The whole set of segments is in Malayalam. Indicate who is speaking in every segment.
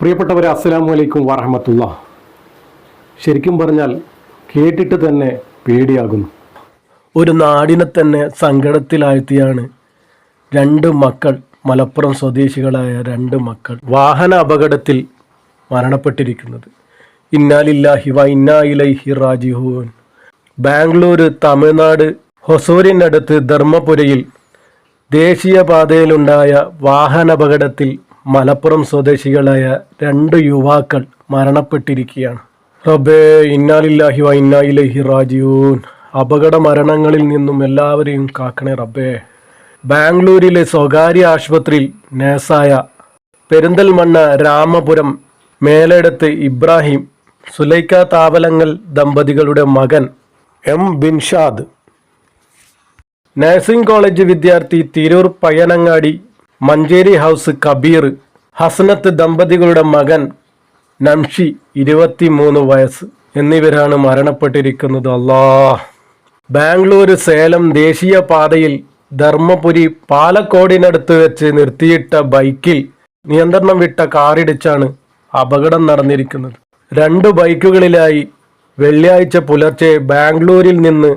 Speaker 1: പ്രിയപ്പെട്ടവരെ അസ്സലാമു അലൈക്കും വറഹമത്തുള്ള. ശരിക്കും പറഞ്ഞാൽ കേട്ടിട്ട് തന്നെ പേടിയാകുന്നു.
Speaker 2: ഒരു നാടിനെ തന്നെ സങ്കടത്തിലാഴ്ത്തിയാണ് രണ്ട് മക്കൾ മലപ്പുറം സ്വദേശികളായ രണ്ട് മക്കൾ വാഹന അപകടത്തിൽ മരണപ്പെട്ടിരിക്കുന്നത്. ഇന്നാലില്ലാഹി വ ഇന്നായിലൈഹി റാജിഹൂൻ ബാംഗ്ലൂർ തമിഴ്നാട് ഹൊസൂരിനടുത്ത് ധർമ്മപുരയിൽ ദേശീയപാതയിലുണ്ടായ വാഹനാപകടത്തിൽ മലപ്പുറം സ്വദേശികളായ രണ്ട് യുവാക്കൾ മരണപ്പെട്ടിരിക്കുകയാണ്. റബ്ബേ ഇന്നാലില്ലാഹി വ ഇന്നായിലഹി റാജിഊൻ. അപകട മരണങ്ങളിൽ നിന്നും എല്ലാവരെയും കാക്കണേ റബ്ബേ. ബാംഗ്ലൂരിലെ സ്വകാര്യ ആശുപത്രിയിൽ നേഴ്സായ പെരിന്തൽമണ്ണ രാമപുരം മേലടത്ത് ഇബ്രാഹിം സുലൈക്ക താവലങ്ങൽ ദമ്പതികളുടെ മകൻ എം ബിൻഷാദ്. നഴ്സിംഗ് കോളേജ് വിദ്യാർത്ഥി തിരൂർ പയ്യനങ്ങാടി മഞ്ചേരി ഹൗസ് കബീർ. ഹസനത്ത് ദമ്പതികളുടെ മകൻ നംഷി ഇരുപത്തിമൂന്ന് വയസ്സ് എന്നിവരാണ് മരണപ്പെട്ടിരിക്കുന്നത്. അല്ലാ ബാംഗ്ലൂർ സേലം ദേശീയ പാതയിൽ ധർമ്മപുരി പാലക്കോടിനടുത്ത് വെച്ച് നിർത്തിയിട്ട ബൈക്കിൽ നിയന്ത്രണം വിട്ട കാറിടിച്ചാണ് അപകടം നടന്നിരിക്കുന്നത്. രണ്ട് ബൈക്കുകളിലായി വെള്ളിയാഴ്ച പുലർച്ചെ ബാംഗ്ലൂരിൽ നിന്ന്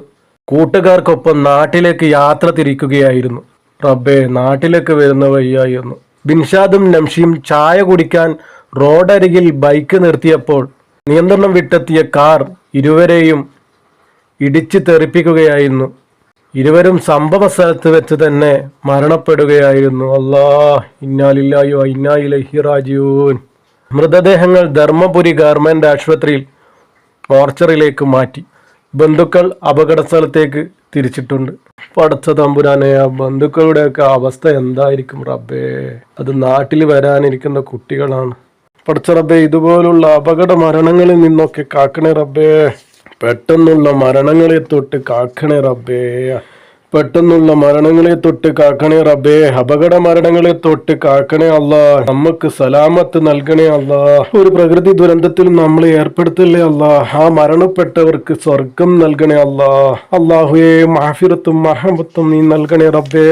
Speaker 2: കൂട്ടുകാർക്കൊപ്പം നാട്ടിലേക്ക് യാത്ര തിരിക്കുകയായിരുന്നു. റബ്ബേ നാട്ടിലേക്ക് വരുന്ന വയ്യായിരുന്നു ബിൻഷാദും നംഷിയും ചായ കുടിക്കാൻ റോഡരികിൽ ബൈക്ക് നിർത്തിയപ്പോൾ നിയന്ത്രണം വിട്ടെത്തിയ കാർ ഇരുവരെയും ഇടിച്ചു തെറിപ്പിക്കുകയായിരുന്നു. ഇരുവരും സംഭവ സ്ഥലത്ത് വെച്ച് തന്നെ മരണപ്പെടുകയായിരുന്നു. അല്ലാ ഇന്നാലില്ലായോ ഇന്നായിലഹിറാജിയൂൻ മൃതദേഹങ്ങൾ ധർമ്മപുരി ഗവൺമെന്റ് ആശുപത്രിയിൽ ഓർച്ചറിലേക്ക് മാറ്റി. ബന്ധുക്കൾ അപകട സ്ഥലത്തേക്ക് തിരിച്ചിട്ടുണ്ട്. പടച്ച തമ്പുരാനെ ആ ബന്ധുക്കളുടെയൊക്കെ അവസ്ഥ എന്തായിരിക്കും റബ്ബേ? അത് നാട്ടിൽ വരാനിരിക്കുന്ന കുട്ടികളാണ്. പടച്ച റബ്ബേ ഇതുപോലുള്ള അപകട മരണങ്ങളിൽ നിന്നൊക്കെ കാക്കണേ റബ്ബേ. പെട്ടെന്നുള്ള മരണങ്ങളെ തൊട്ട് കാക്കണേ റബ്ബേ. പെട്ടെന്നുള്ള മരണങ്ങളെ തൊട്ട് കാക്കണേ റബ്ബേ. അപകട മരണങ്ങളെ തൊട്ട് കാക്കണേ അല്ല നമുക്ക് സലാമത്ത് നൽകണേ അല്ല ഒരു പ്രകൃതി ദുരന്തത്തിൽ നമ്മളെ ഏർപ്പെടുത്തല്ലേ അല്ല ആ മരണപ്പെട്ടവർക്ക് സ്വർഗം നൽകണേ അല്ല അള്ളാഹുവേ മാഫിറത്തും മഹബത്തും നീ നൽകണേ റബ്ബേ.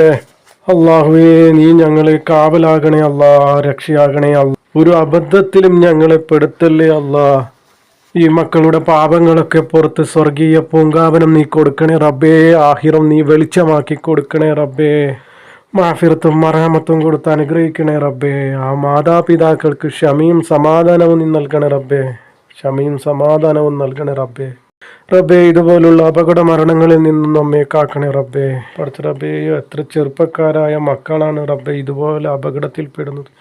Speaker 2: അള്ളാഹുവേ നീ ഞങ്ങളെ കാവലാകണേ അല്ല രക്ഷയാകണേ അല്ല ഒരു അബദ്ധത്തിലും ഞങ്ങളെ പെടുത്തല്ലേ അല്ലാ ഈ മക്കളുടെ പാപങ്ങളൊക്കെ പുറത്ത് സ്വർഗീയ പൂങ്കാവനം നീ കൊടുക്കണേ റബ്ബേ. ആഹിറം നീ വെളിച്ചമാക്കി കൊടുക്കണേ റബ്ബേ. മാഫിറത്തും മറാമത്തും കൊടുത്ത് അനുഗ്രഹിക്കണേ റബ്ബേ. ആ മാതാപിതാക്കൾക്ക് ക്ഷമയും സമാധാനവും നീ നൽകണേ റബ്ബേ. ക്ഷമയും സമാധാനവും നൽകണേ റബ്ബേ. റബ്ബേ ഇതുപോലുള്ള അപകട മരണങ്ങളിൽ നിന്നും നമ്മെ കാക്കണേ റബ്ബേ. പഠിച്ച റബ്ബേ എത്ര ചെറുപ്പക്കാരായ മക്കളാണ് റബ്ബേ ഇതുപോലെ അപകടത്തിൽപ്പെടുന്നത്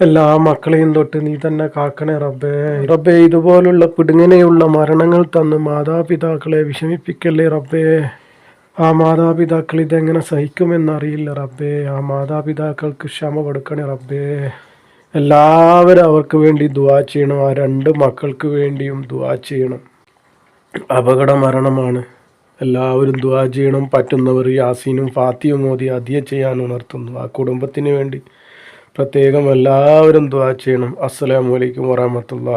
Speaker 2: എല്ലാ മക്കളെയും തൊട്ട് നീ തന്നെ കാക്കണേ റബ്ബേ. റബ്ബേ ഇതുപോലുള്ള പിടുങ്ങനെയുള്ള മരണങ്ങൾ തന്ന് മാതാപിതാക്കളെ വിഷമിപ്പിക്കല്ലേ റബ്ബേ. ആ മാതാപിതാക്കൾ ഇതെങ്ങനെ സഹിക്കുമെന്നറിയില്ല റബ്ബേ. ആ മാതാപിതാക്കൾക്ക് ക്ഷമ കൊടുക്കണേ റബ്ബേ. എല്ലാവരും അവർക്ക് വേണ്ടി ദുവാ ചെയ്യണം. ആ രണ്ട് മക്കൾക്ക് വേണ്ടിയും ദുവാ ചെയ്യണം. അപകട മരണമാണ്. എല്ലാവരും ദുവാ ചെയ്യണം. പറ്റുന്നവർ യാസീനും ഫാത്തിയും മോദി അധികം ചെയ്യാൻ ഉണർത്തുന്നു. ആ കുടുംബത്തിന് വേണ്ടി പ്രത്യേകം എല്ലാവരും ദ്വാ ചെയ്യണം. അസ്സലാമു അലൈക്കും വറഹമത്തുള്ള